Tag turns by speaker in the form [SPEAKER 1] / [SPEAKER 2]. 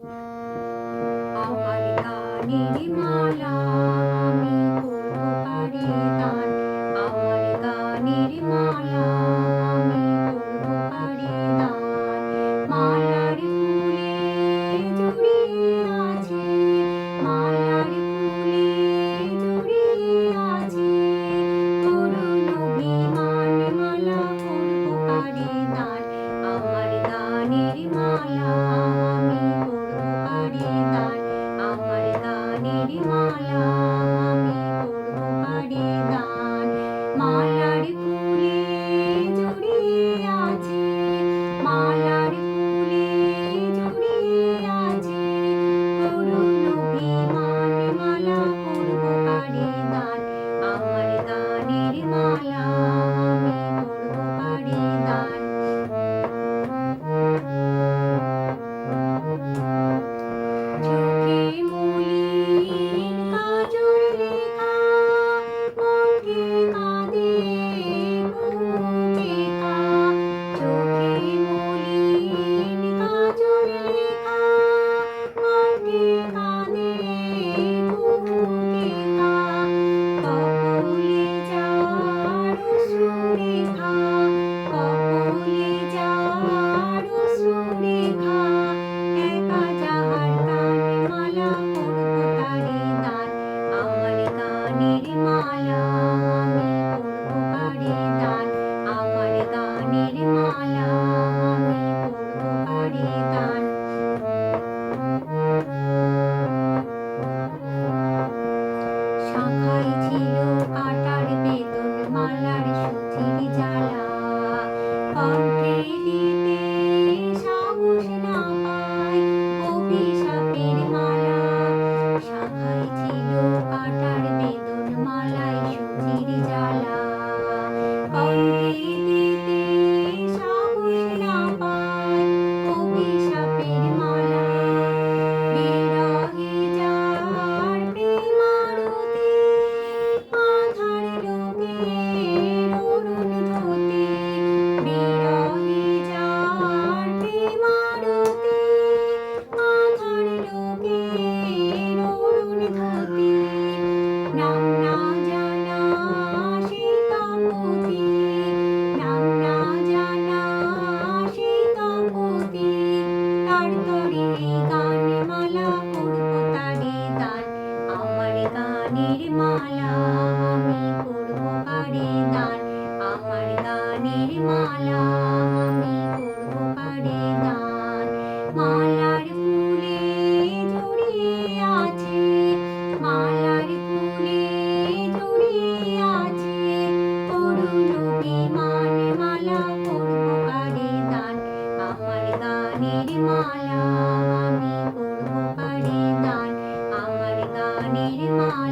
[SPEAKER 1] আমার গানের মালা আমি পারে গান আমার গানের মালা আমি পারে গান মালার ফুলে জড়িয়ে আছে মালার ফুলে জড়িয়ে আছে পুরনো বিমান মালা করব পারে গান мире. কল্লারে সুথিনি জ্বালা কণ্ঠে 入れます。